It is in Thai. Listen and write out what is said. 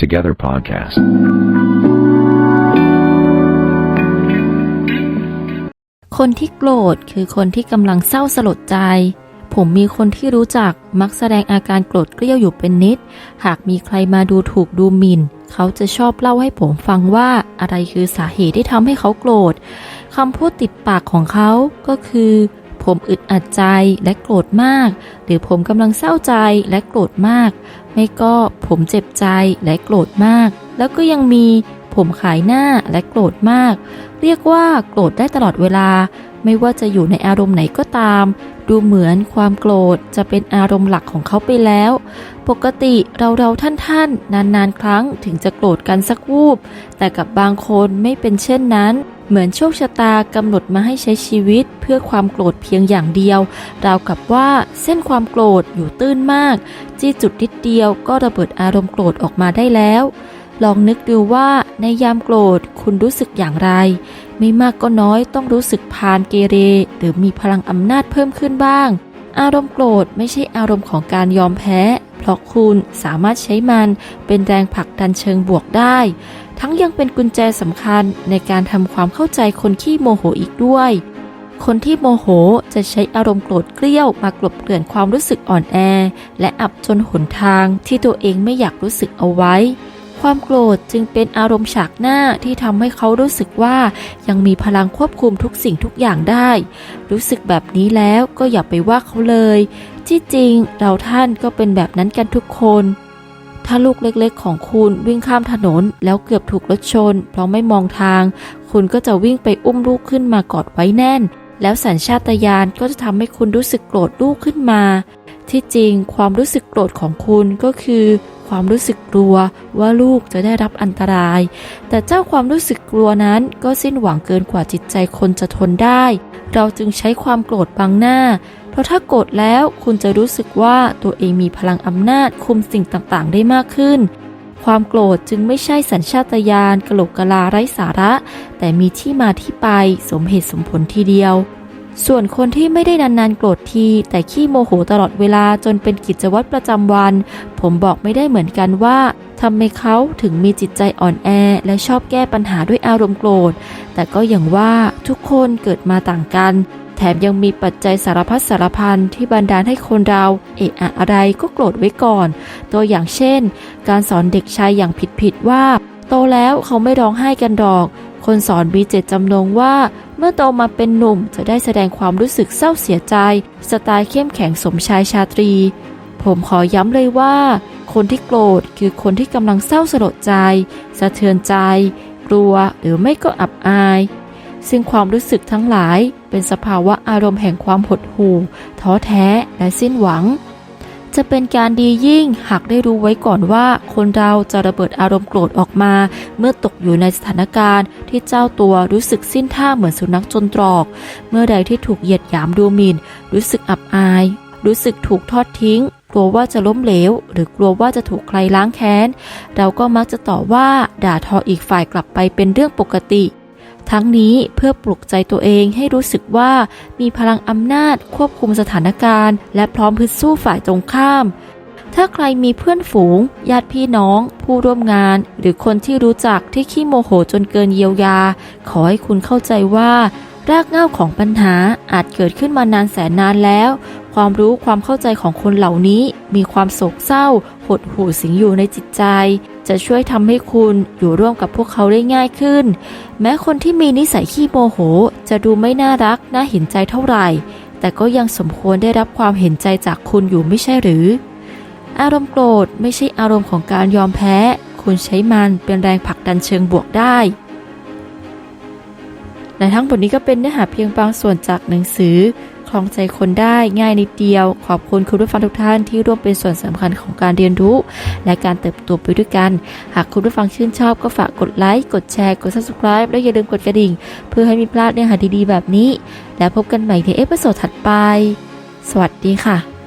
Together Podcast. คนที่โกรธคือคนที่กำลังเศร้าสลดใจ ผมมีคนที่รู้จักมักแสดงอาการโกรธเกรี้ยวอยู่เป็นนิด หากมีใครมาดูถูกดูหมิ่น เขาจะชอบเล่าให้ผมฟังว่าอะไรคือสาเหตุที่ทำให้เขาโกรธคำพูดติดปากของเขาก็คือ ผมอึดอัดใจและโกรธมาก หรือผมกำลังเศร้าใจและโกรธมาก ไม่ก็ผมเจ็บใจและโกรธมาก แล้วก็ยังมีผมขายหน้าและโกรธมาก เรียกว่าโกรธได้ตลอดเวลา ไม่ว่าจะอยู่ในอารมณ์ไหนก็ตาม ดูเหมือนความโกรธจะเป็นอารมณ์หลักของเขาไปแล้ว ปกติเราเราท่านท่านนานๆ ครั้งถึงจะโกรธกันสักวูบ แต่กับบางคนไม่เป็นเช่นนั้น เหมือนโชคชะตากำหนดมาให้ใช้ชีวิตเพื่อความโกรธเพียงอย่างเดียว ราวกับว่าเส้นความโกรธอยู่ตื้นมาก จี้จุดนิดเดียวก็ระเบิดอารมณ์โกรธออกมาได้แล้ว ลองนึกดูว่าในยามโกรธคุณรู้สึกอย่างไร ไม่มากก็น้อยต้องรู้สึกพานเกเร หรือมีพลังอำนาจเพิ่มขึ้นบ้าง อารมณ์โกรธไม่ใช่อารมณ์ของการยอมแพ้ เพราะคุณสามารถใช้มันเป็นแรงผลักดันเชิงบวกได้ ทั้งยังเป็นกุญแจสำคัญในการทำความเข้าใจคนขี้โมโหอีกด้วยคนที่โมโหจะใช้อารมณ์โกรธเกรี้ยวมากลบเกลื่อนความรู้สึกอ่อนแอ และอับจนหนทางที่ตัวเองไม่อยากรู้สึกเอาไว้ ความโกรธจึงเป็นอารมณ์ฉากหน้าที่ทำให้เขารู้สึกว่ายังมีพลังควบคุมทุกสิ่งทุกอย่างได้ รู้สึกแบบนี้แล้วก็อย่าไปว่าเขาเลย ที่จริงเราท่านก็เป็นแบบนั้นกันทุกคนถ้าลูกเล็กๆ ของคุณวิ่งข้ามถนน แล้วเกือบถูกรถชน เพราะไม่มองทาง คุณก็จะวิ่งไปอุ้มลูกขึ้นมากอดไว้แน่น แล้วสัญชาตญาณก็จะทำให้คุณรู้สึกโกรธลูกขึ้นมา ที่จริงความรู้สึกโกรธของคุณก็คือ ความรู้สึกกลัวว่าลูกจะได้รับอันตราย แต่เจ้าความรู้สึกกลัวนั้นก็สิ้นหวังเกินกว่าจิตใจคนจะทนได้ เราจึงใช้ความโกรธบังหน้า เพราะถ้าโกรธแล้วคุณจะรู้สึกว่าตัวเองมีพลังอำนาจคุมสิ่งต่างๆ ได้มากขึ้น ความโกรธจึงไม่ใช่สัญชาตญาณกะโหลกกะลาไร้สาระ แต่มีที่มาที่ไปสมเหตุสมผลทีเดียว ส่วนคนที่ไม่ได้นานๆโกรธที แต่ขี้โมโหตลอดเวลาจนเป็นกิจวัตรประจำวัน ผมบอกไม่ได้เหมือนกันว่าทำไมเขาถึงมีจิตใจอ่อนแอ และชอบแก้ปัญหาด้วยอารมณ์โกรธ แต่ก็อย่างว่าทุกคนเกิดมาต่างกัน แถมยังมีปัจจัยสารพัดสารพันที่บันดาลให้คนเรา เอะอะอะไรก็โกรธไว้ก่อน ตัวอย่างเช่น การสอนเด็กชายอย่างผิดๆว่า โตแล้วเขาไม่ร้องไห้กันดอก คนสอนมีเจตจำนงว่า เมื่อโตมาเป็นหนุ่มจะได้แสดงความรู้สึกเศร้าเสียใจ สไตล์เข้มแข็งสมชายชาตรี ผมขอย้ำเลยว่า คนที่โกรธคือคนที่กำลังเศร้าสลดใจ สะเทือนใจ กลัวหรือไม่ก็อับอาย ซึ่งความรู้สึกทั้งหลายเป็นสภาวะอารมณ์แห่งความหดหู่ท้อแท้และสิ้นหวัง จะเป็นการดียิ่งหากได้รู้ไว้ก่อนว่าคนเราจะระเบิดอารมณ์โกรธออกมา เมื่อตกอยู่ในสถานการณ์ ที่เจ้าตัวรู้สึกสิ้นท่าเหมือนสุนัขจนตรอก เมื่อใดที่ถูกเหยียดหยามดูหมิ่น รู้สึกอับอาย รู้สึกถูกทอดทิ้ง กลัวว่าจะล้มเหลว หรือกลัวว่าจะถูกใครล้างแค้น เราก็มักจะต่อว่าด่าทออีกฝ่ายกลับไปเป็นเรื่องปกติ ทั้งนี้เพื่อปลุกใจตัวเองให้รู้สึกว่ามีพลังอำนาจควบคุมสถานการณ์ และพร้อมพึดสู้ฝ่ายตรงข้าม ถ้าใครมีเพื่อนฝูง ญาติพี่น้อง ผู้ร่วมงาน หรือคนที่รู้จักที่ขี้โมโหจนเกินเยียวยา ขอให้คุณเข้าใจว่ารากเหง้าของปัญหาอาจเกิดขึ้นมานานแสนนานแล้ว ความรู้ความเข้าใจของคนเหล่านี้ มีความโศกเศร้า หดหู่สิงอยู่ในจิตใจ จะช่วยทำให้คุณอยู่ร่วมกับพวกเขาได้ง่ายขึ้น แม้คนที่มีนิสัยขี้โมโห จะดูไม่น่ารักน่าเห็นใจเท่าไหร่ แต่ก็ยังสมควรได้รับความเห็นใจจากคุณอยู่ไม่ใช่หรือ อารมณ์โกรธไม่ใช่อารมณ์ของการยอมแพ้ คุณใช้มันเป็นแรงผลักดันเชิงบวกได้และทั้งหมดนี้ก็เป็นเนื้อหาเพียงบางส่วนจากหนังสือ คลองใจคนได้ง่ายนิดเดียว ขอบคุณคุณผู้ฟังทุกท่านที่ร่วมเป็นส่วนสำคัญของการเรียนรู้ และการเติบโตไปด้วยกัน หากคุณผู้ฟังชื่นชอบก็ฝากกดไลค์ กดแชร์ กด subscribe และอย่าลืมกดกระดิ่ง เพื่อให้มีพลาดเนื้อหาดีๆแบบนี้ แล้วพบกันใหม่ในเอพิโซดถัดไป สวัสดีค่ะ